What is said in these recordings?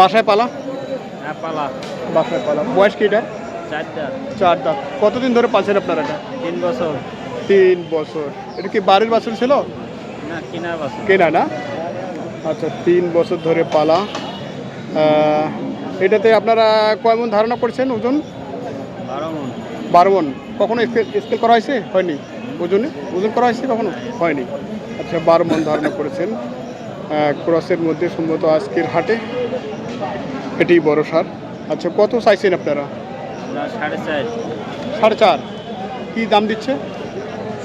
বাসায় পালা? হ্যাঁ পালা। বাসায় পালা। বয়স কি এটা চারটা। চার দাঁত কতদিন ধরে পালছেন আপনারা এটা? তিন বছর। তিন বছর। এটা কি বাড়ির বাছুর ছিল? না কিনা বছর কেনা না? আচ্ছা তিন বছর ধরে পালা। এটাতে আপনারা কয় মন ধারণা করছেন ওজন? বারো মন। বারো মন। কখনো স্কেল স্কেল করা হয়েছে? হয়নি? ওজনে ওজন করা হয়েছে কখনো? হয়নি। আচ্ছা বারো মন ধারণা করেছেন। ক্রসের মধ্যে সম্ভবত আজকের হাটে এটি বড় সার। আচ্ছা কত চাইছেন আপনারা? সাড়ে চার। কী দাম দিচ্ছে?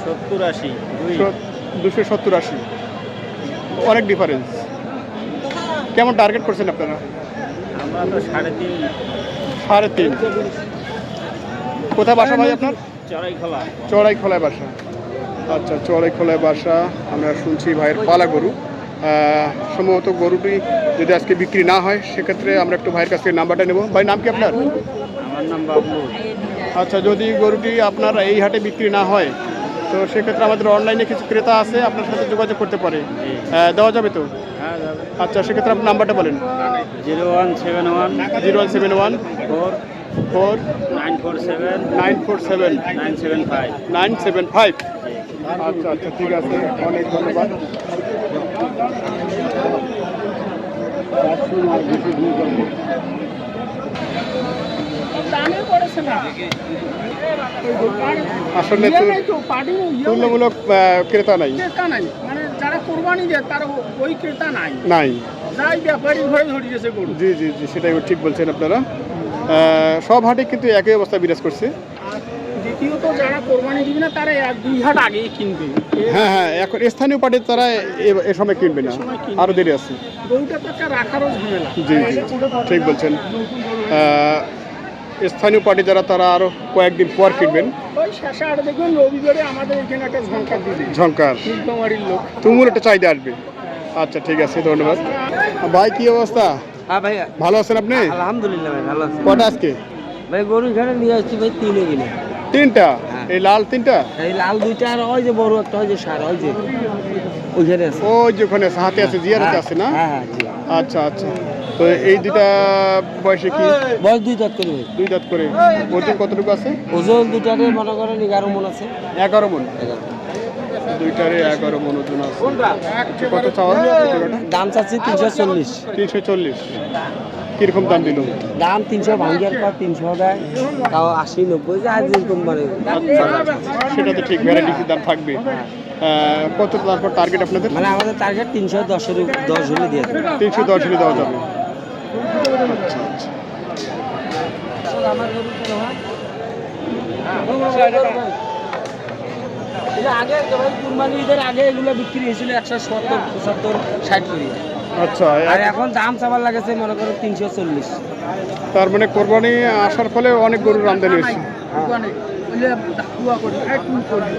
সত্তর আশি দুশো সত্তর আশি। অনেক ডিফারেন্স কেমন টার্গেট করছেন আপনারা? সাড়ে তিন। সাড়ে তিন। কোথায় বাসা ভাই আপনার? চড়াই খোলা চড়াই খোলায় বাসা। আচ্ছা চড়াই খোলায় বাসা আমরা শুনছি ভাইয়ের পালা গরু। সম্ভবত গরুটি যদি আজকে বিক্রি না হয় সেক্ষেত্রে আমরা একটু ভাইয়ের কাছ থেকে নাম্বারটা নেব। ভাই নাম কি আপনার? আমার নাম বাবলু। আচ্ছা যদি গরুটি আপনার এই হাটে বিক্রি না হয় তো সেক্ষেত্রে আমাদের অনলাইনে কিছু ক্রেতা আছে আপনার সাথে যোগাযোগ করতে পারে। দেওয়া যাবে তো? হ্যাঁ আচ্ছা সেক্ষেত্রে আপনার নাম্বারটা বলেন। Zero one seven one zero one seven one four four nine four seven nine four seven nine seven five nine seven five. আচ্ছা আচ্ছা ঠিক আছে অনেক ধন্যবাদ। আসলে তুলনামূলক ক্রেতা নাই। ক্রেতা নাই। মানে যারা কোরবানি দেয় তার ওই ক্রেতা নাই। নাই। ঘরে ধরে গেছে গরু। জি জি জি সেটাই ঠিক বলছেন আপনারা। সব হাটে কিন্তু একই অবস্থা বিরাজ করছে। দ্বিতীয়ত যারা কোরবানি দিবে না তারা এক দুই হাট আগেই কিনবে। হ্যাঁ হ্যাঁ এখন স্থানীয় পার্টি তারা এ- সময় কিনবে না। আরও দেরি আছে। গরুটা তো একটা রাখারও ঝামেলা। জি জি ঠিক বলছেন। স্থানীয় পার্টি যারা তারা আরও কয়েকদিন পর কিনবেন। ওই শেষে দেখবেন রবিবারে আমাদের এখানে একটা ঝঙ্কার ঝঙ্কার তুমুল একটা চাহিদা আসবে। আচ্ছা ঠিক আছে ধন্যবাদ। ভাই কি অবস্থা? হ্যাঁ ভাই। ভালো আছেন আপনি? আলহামদুলিল্লাহ ভাই ভালো আছি। কটা আজকে? ভাই গরু এখানে নিয়ে আসছি ভাই তিনে কিনে। তিনটা? হ্যাঁ। এই লাল তিনটা? এই লাল দুইটা আর ওই যে বড় একটা ওই যে সার ওই যে ওইখানে আছে। ওই যে ওখানে আছে, হাতে আছে জিয়ারাতে আছে না? হ্যাঁ হ্যাঁ আচ্ছা আচ্ছা। তো এই দুইটা বয়সে কি? বয়স দুই দাঁত করে দুই দাঁত করে। ওজন কতটুকু আছে? ওজন দুইটারে মনে করেন এগারো মন আছে। এগারো মন। এগারো। দুইটারে এগারো মন ওজন আছে কত চাওয়া? দাম চাচ্ছি তিনশো চল্লিশ। তিনশো চল্লিশ। কীরকম দাম দিল? দাম তিনশো ভাঙ্গিয়ার পর তিনশো দেয়। তাও আশি নব্বই যে আর যেরকম মানে সেটা তো ঠিক ভ্যারাইটিসের দাম থাকবে? কত তারপর টার্গেট আপনাদের? মানে আমাদের টার্গেট তিনশো দশের দশ হলে দিয়ে দেবে। তিনশো দশ হলে দেওয়া যাবে। আচ্ছা আচ্ছা। আগে কুরবানি ঈদের আগে এগুলো বিক্রি হয়েছিল একশো সত্তর পঁচাত্তর ষাট করে। আচ্ছা আর এখন দাম চাবার লাগেছে মনে করো তিনশো চল্লিশ। তার মানে কোরবানি আসার ফলে অনেক গরুর আমদানি হয়েছে। দোকানে বললে দোয়া করি এক মিনিট করি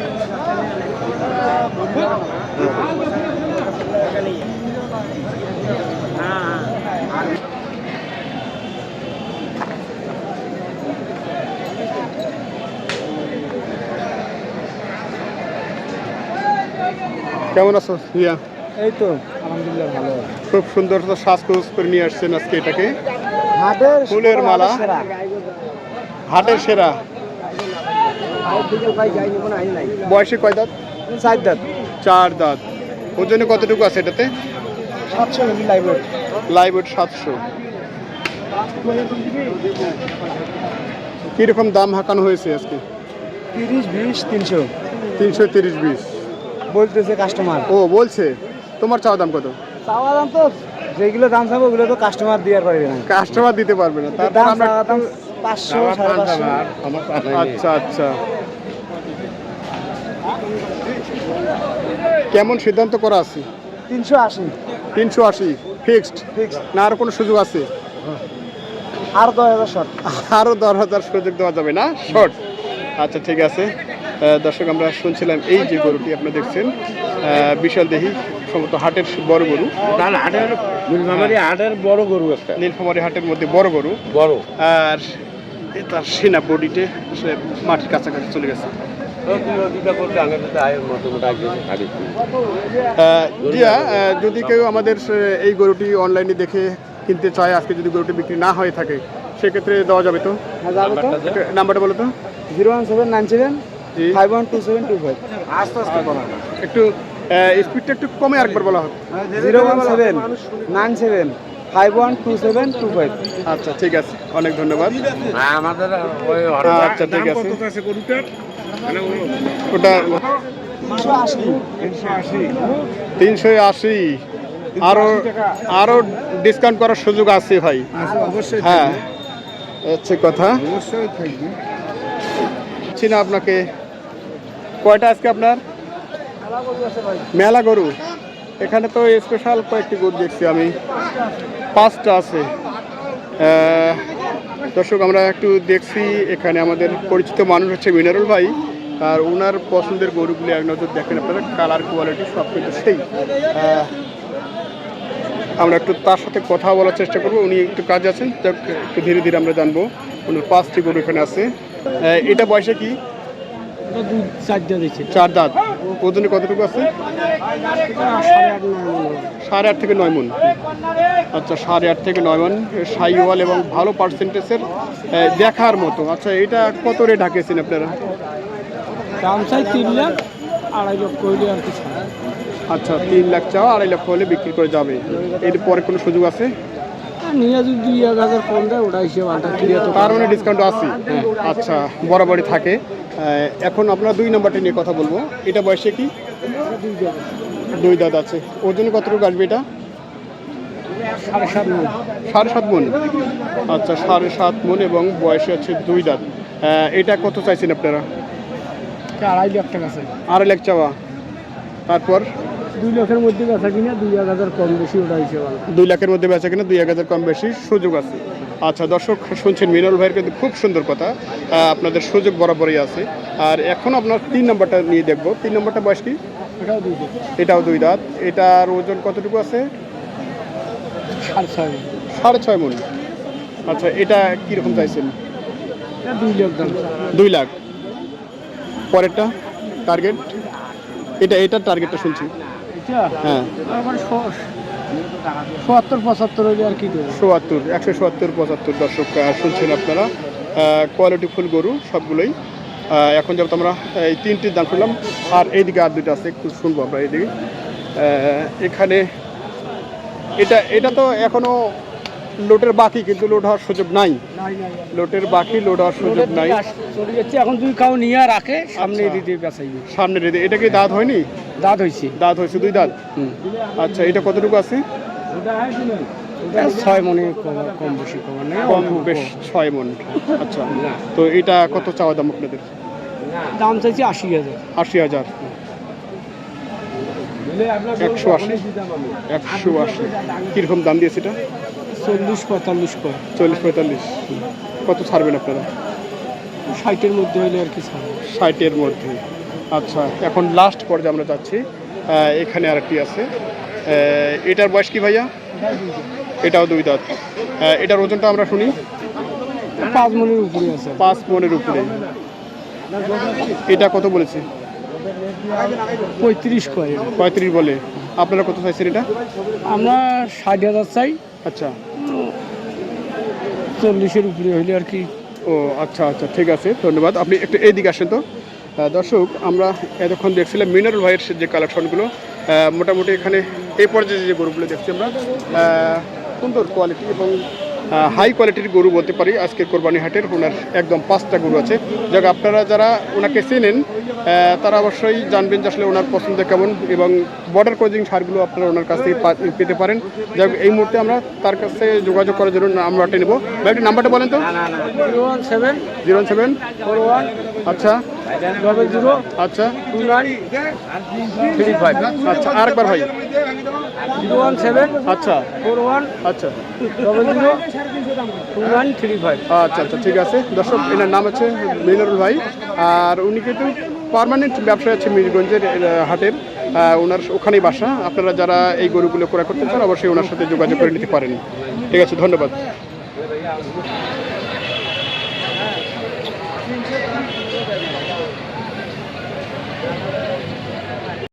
কেমন আছো রিয়া? এই তো আলহামদুলিল্লাহ ভালো খুব সুন্দর তো সাজগোজ করে নিয়ে আসছেন আজকে এটাকে। হাটের ফুলের মালা। হাটের সেরা। বয়সে কয় দাঁত? চার দাঁত। চার দাঁত। ওজনে কতটুকু আছে এটাতে? সাতশো নাকি লাইব্রেরি লাইভ সাতশো। কীরকম দাম হাঁকানো হয়েছে আজকে? তিরিশ বিশ তিনশো। তিনশো তিরিশ বিশ। বলতেছে কাস্টমার ও বলছে। তোমার চাওয়া দাম কত? চাওয়া দাম তো যেগুলো দাম চাবো ওগুলো তো কাস্টমার দিয়ে পারবে না। কাস্টমার দিতে পারবে না। তারপর দাম আমরা চাওয়া দাম পাঁচশো সাড়ে পাঁচশো। আচ্ছা আচ্ছা। কেমন সিদ্ধান্ত করা আছে? তিনশো আশি। তিনশো আশি ফিক্সড ফিক্স না আর কোনো সুযোগ আছে? আর দশ হাজার শর্ট আরও দশ হাজার সুযোগ দেওয়া যাবে না? শর্ট আচ্ছা ঠিক আছে। দর্শক আমরা শুনছিলাম এই যে গরুটি আপনারা দেখছেন বিশাল দেহি সম্ভবত হাটের বড় গরু। হাটের নীলফামারি হাটের বড় গরু একটা। নীলফামারী হাটের মধ্যে বড় গরু। বড়। আর এ তার সেনা বডিতে সে মাটির কাছাকাছি চলে গেছে। আহ, যদি কেউ আমাদের এই গরুটি অনলাইনে দেখে কিনতে চায় আজকে যদি গরুটি বিক্রি না হয়ে থাকে সেক্ষেত্রে দেওয়া যাবে তো? হ্যাঁ নাম্বারটা বলো তো। Zero one seven nine seven five one two seven two five আস্তে আস্তে বলা একটু স্পিডটা একটু কমে আরেকবার বলা হোক। Zero one seven nine seven five one two seven two five আচ্ছা ঠিক আছে। অনেক ধন্যবাদ। আমাদের আচ্ছা ঠিক আছে। ওটা তিনশো আশি। আরও আরও ডিসকাউন্ট করার সুযোগ আছে ভাই। অবশ্যই হ্যাঁ। হচ্ছে কথা। অবশ্যই থাকবে। ছি না আপনাকে কয়টা আজকে আপনার? মেলা গরু। এখানে তো স্পেশাল কয়েকটি গরু দেখছি আমি। পাঁচটা আছে। দর্শক, আমরা একটু দেখছি এখানে আমাদের পরিচিত মানুষ হচ্ছে মিনারুল ভাই। আর ওনার পছন্দের গরুগুলি এক নজর দেখেন আপনারা কালার কোয়ালিটি সব কিন্তু সেই। আমরা একটু তার সাথে কথা বলার চেষ্টা করব। উনি একটু কাজ আছেন একটু ধীরে ধীরে আমরা জানব। ওনার পাঁচটি গরু এখানে আছে। এটা বয়সে কি? চারটা দিচ্ছে চার দাঁত। ওজনে কতটুকু আছে? সাড়ে আট থেকে নয় মন। আচ্ছা সাড়ে আট থেকে নয় মন। সাইওয়াল এবং ভালো পার্সেন্টেজের দেখার মতো। আচ্ছা এটা কত রেট হাঁকিয়েছেন আপনারা? দাম চাই তিন লাখ আড়াই লক্ষ হইলে আর কিছু আচ্ছা তিন লাখ চাও আড়াই লক্ষ হলে বিক্রি করে যাবে। এর পরে কোনো সুযোগ আছে? নিয়ে যদি দুই এক হাজার কম দেয় ওটা হিসেবে আলটা ক্লিয়ার তো তার মানে ডিসকাউন্ট আছে আচ্ছা বরাবরই থাকে। এখন আপনার দুই নম্বরটি নিয়ে কথা বলব। এটা বয়সে কি? দুই দাঁত আছে। ওজনে কতটুকু আসবে এটা? সাড়ে সাত মন। সাড়ে সাত মন আচ্ছা সাড়ে সাত মন এবং বয়সে আছে দুই দাঁত। এটা কত চাইছেন আপনারা? আড়াই লাখ টাকা আড়াই লাখ চাওয়া। তারপর? দুই লাখের মধ্যে বেচা কিনা দুই এক হাজার কম বেশি ওটা হিসেবে দুই লাখের মধ্যে বেচা কিনা দুই এক হাজার কম বেশি সুযোগ আছে। আচ্ছা দর্শক শুনছেন মিনল ভাইয়ের কিন্তু খুব সুন্দর কথা। আপনাদের সুযোগ বরাবরই আছে। আর এখন আপনার তিন নম্বরটা নিয়ে দেখব। তিন নম্বরটা বয়স কি? এটাও দুই দাঁত। এটার ওজন কতটুকু আছে? সাড়ে ছয়। মন। আচ্ছা এটা কীরকম চাইছেন? দুই লাখ পরেরটা টার্গেট এটা এটার টার্গেটটা শুনছি। হ্যাঁ। পঁচাত্তর আর কি সোয়াত্তর একশো সোয়াত্তর পঁচাত্তর দর্শক শুনছেন আপনারা। কোয়ালিটি ফুল গরু সবগুলোই। আহ, এখন আমরা এই তিনটির দাম শুনলাম আর এইদিকে আর দুইটা আছে একটু শুনব আমরা এইদিকে। এখানে এটা এটা তো এখনও লোটের বাকি কিন্তু লোড হওয়ার সুযোগ নাই। লোটের বাকি লোড হওয়ার সুযোগ নাই। চলে যাচ্ছে এখন তুই কাউ নিয়ে রাখে সামনে আচ্ছা। দিতে বেচাইবে সামনে রেদে এটা কি দাঁত হয়নি? দাঁত হয়েছে। দাঁত হয়েছে দুই দাঁত? আচ্ছা এটা কতটুকু আছে? ছয় মনে কম কম বেশি কম কম বেশ ছয় মন। আচ্ছা তো এটা কত চাওয়া দাম আপনাদের? দাম চাইছি আশি হাজার। আশি হাজার। একশো আশি। একশো আশি। কীরকম দাম দিয়েছে এটা? চল্লিশ পঁয়তাল্লিশ কয় চল্লিশ পঁয়তাল্লিশ। কত ছাড়বেন আপনারা? ষাটের মধ্যে হইলে আর কি ছাড়বে। ষাটের মধ্যে। আচ্ছা এখন লাস্ট পর্যায়ে আমরা যাচ্ছি। এখানে আরেকটি আছে। এটার বয়স কি ভাইয়া? এটাও দুই দাঁত। এটার ওজনটা আমরা শুনি? পাঁচ মনের উপরে আছে। পাঁচ মনের উপরে। এটা কত বলেছে? পঁয়ত্রিশ কয়। পঁয়ত্রিশ বলে। আপনারা কত চাইছেন এটা? আমরা ষাট হাজার চাই। আচ্ছা। চল্লিশের উপরে হইলে আর কি। ও আচ্ছা আচ্ছা ঠিক আছে, ধন্যবাদ। আপনি একটু এইদিকে আসেন তো। দর্শক, আমরা এতক্ষণ দেখছিলাম মিনারেল ভাইয়ের যে কালেকশনগুলো। মোটামুটি এখানে এই পর্যায়ে যে গরুগুলো দেখছি আমরা সুন্দর কোয়ালিটি এবং হাই কোয়ালিটির গরু বলতে পারি। আজকে কোরবানি হাটের ওনার একদম পাঁচটা গরু আছে। যাক আপনারা যারা ওনাকে চেনেন তারা অবশ্যই জানবেন যে আসলে ওনার পছন্দ কেমন এবং বর্ডার ক্রজিং সারগুলো আপনারা ওনার কাছ থেকে পেতে পারেন। যাক এই মুহূর্তে আমরা তার কাছে যোগাযোগ করার জন্য নাম্বারটা নেব। ভাই নাম্বারটা বলেন তো। Zero one seven zero seven. Four one আচ্ছা। ডবল জিরো আচ্ছা। টু নাইন থ্রি ফাইভ আচ্ছা আরেকবার ভাই। জিরো ওয়ান সেভেন আচ্ছা। ফোর ওয়ান আচ্ছা। Double zero two nine three five আচ্ছা আচ্ছা ঠিক আছে। দর্শক এনার নাম আছে মিনারুল ভাই। আর উনি কিন্তু পার্মানেন্ট ব্যবসায় আছে মিরগঞ্জের হাটের। ওনার ওখানেই বাসা। আপনারা যারা এই গরুগুলো ক্রয় করতে চান অবশ্যই ওনার সাথে যোগাযোগ করে নিতে পারেন। ঠিক আছে ধন্যবাদ।